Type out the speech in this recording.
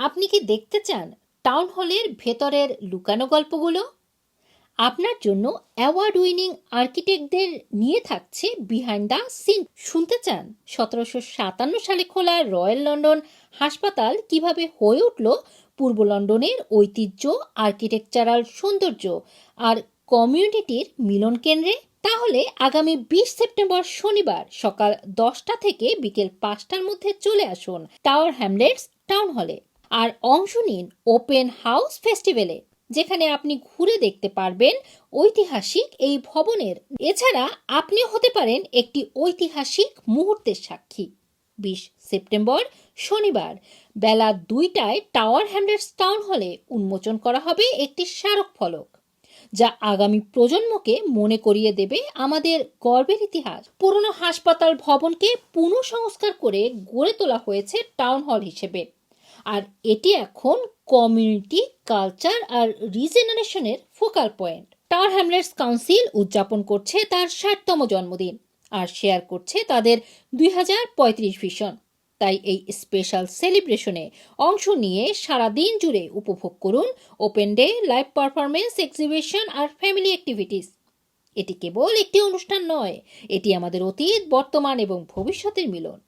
আপনি কি দেখতে চান টাউন হলের ভেতরের লুকানো গল্পগুলো? আপনার জন্য অ্যাওয়ার্ড উইনিং আর্কিটেক্টদের নিয়ে থাকছে বিহাইন্ড দ্য সিন শুনতে চান সতেরোশো সাতান্ন সালে খোলা রয়্যাল লন্ডন হাসপাতাল কীভাবে হয়ে উঠল পূর্ব লন্ডনের ঐতিহ্য আর্কিটেকচারাল সৌন্দর্য আর কমিউনিটির মিলন কেন্দ্রে? তাহলে আগামী বিশ সেপ্টেম্বর শনিবার সকাল দশটা থেকে বিকেল পাঁচটার মধ্যে চলে আসুন টাওয়ার হ্যামলেটস টাউন হলে আর অংশ নিন ওপেন হাউস ফেস্টিভ্যালে, যেখানে আপনি ঘুরে দেখতে পারবেন ঐতিহাসিক এই ভবনের। এছাড়া আপনিও হতে পারেন একটি ঐতিহাসিক মুহূর্তের সাক্ষী। বিশ সেপ্টেম্বর, শনিবার, বেলা দুইটায় টাওয়ার হ্যামলেটস টাউন হলে উন্মোচন করা হবে একটি স্মারক ফলক, যা আগামী প্রজন্মকে মনে করিয়ে দেবে আমাদের গর্বের ইতিহাস। পুরনো হাসপাতাল ভবনকে পুনঃসংস্কার করে গড়ে তোলা হয়েছে টাউন হল হিসেবে। আর এটি এখন কমিউনিটি কালচার আর রিজেনারেশনের focal point Tower Hamlets council উদযাপন করছে তার ষাটতম জন্মদিন আর শেয়ার করছে তাদের দুই হাজার পঁয়ত্রিশ ভিশন তাই এই স্পেশাল সেলিব্রেশনে অংশ নিয়ে সারা দিন জুড়ে উপভোগ করুন open day live performance exhibition আর ফ্যামিলি অ্যাক্টিভিটিস এটি কেবল একটি অনুষ্ঠান নয়, এটি আমাদের অতীত, বর্তমান এবং ভবিষ্যতের মিলন।